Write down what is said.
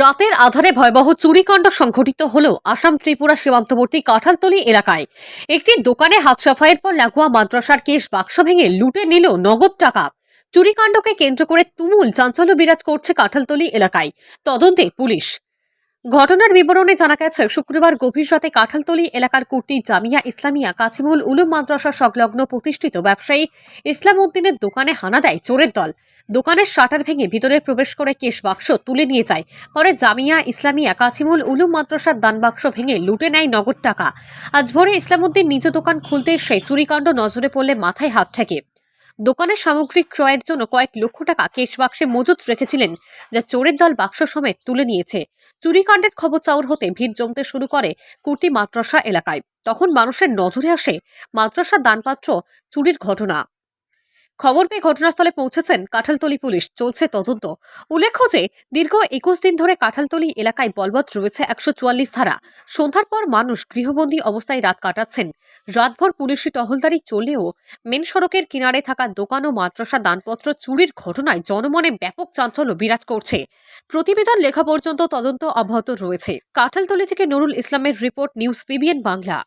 রাতের আধারে ভয়াবহ চুরিকাণ্ড সংঘটিত হল আসাম ত্রিপুরা সীমান্তবর্তী কাঁঠালতলি এলাকায় একটি দোকানে হাত সাফাইয়ের পর লাগোয়া মাদ্রাসার কেশ বাক্স ভেঙে লুটে নিল নগদ টাকা। চুরিকাণ্ডকে কেন্দ্র করে তুমুল চাঞ্চল্য বিরাজ করছে কাঁঠালতলি এলাকায়। তদন্তে পুলিশ। ঘটনার বিবরণে জানা গেছে, শুক্রবার গভীর রাতে কাঁঠালতলি এলাকার কুর্তি জামিয়া ইসলামিয়া কাছিমুল উলুম মাদ্রাসা সংলগ্ন প্রতিষ্ঠিত ব্যবসায়ী ইসলাম উদ্দিনের দোকানে হানা দেয় চোরের দল। দোকানের শাটার ভেঙে ভিতরে প্রবেশ করে কেশ বাক্স তুলে নিয়ে যায়। পরে জামিয়া ইসলামিয়া কাছিমুল উলুম মাদ্রাসার দান বাক্স ভেঙে লুটে নেয় নগদ টাকা। আজ ভোরে ইসলামউদ্দিন নিজ দোকান খুলতে এসে চুরিকাণ্ড নজরে পড়লে মাথায় হাত ঠেকে। দোকানের সামগ্রী ক্রয়ের জন্য কয়েক লক্ষ টাকা কেশ বাক্সে মজুত রেখেছিলেন, যা চোরের দল বাক্স সমেত তুলে নিয়েছে। চুরিকাণ্ডের খবর চাউর হতে ভিড় জমতে শুরু করে কুটি মাদ্রাসা এলাকায়। তখন মানুষের নজরে আসে মাদ্রাসা দানপাত্র চুরির ঘটনা। খবর পেয়ে ঘটনাস্থলে পৌঁছেছেন কাঁঠালতলি পুলিশ। চলছে তদন্ত। উল্লেখ্য যে, দীর্ঘ একুশ দিন ধরে কাঁঠালতলি এলাকায় বলবৎ রয়েছে একশো চুয়াল্লিশ ধারা। সন্ধ্যার পর মানুষ গৃহবন্দী অবস্থায় রাত কাটাচ্ছেন। রাতভর পুলিশি টহলদারি চললেও মেন সড়কের কিনারে থাকা দোকান ও মাদ্রাসা দানপত্র চুরির ঘটনায় জনমনে ব্যাপক চাঞ্চল্য বিরাজ করছে। প্রতিবেদন লেখা পর্যন্ত তদন্ত অব্যাহত রয়েছে। কাঁঠালতলি থেকে নুরুল ইসলামের রিপোর্ট, নিউজ পিবিএন বাংলা।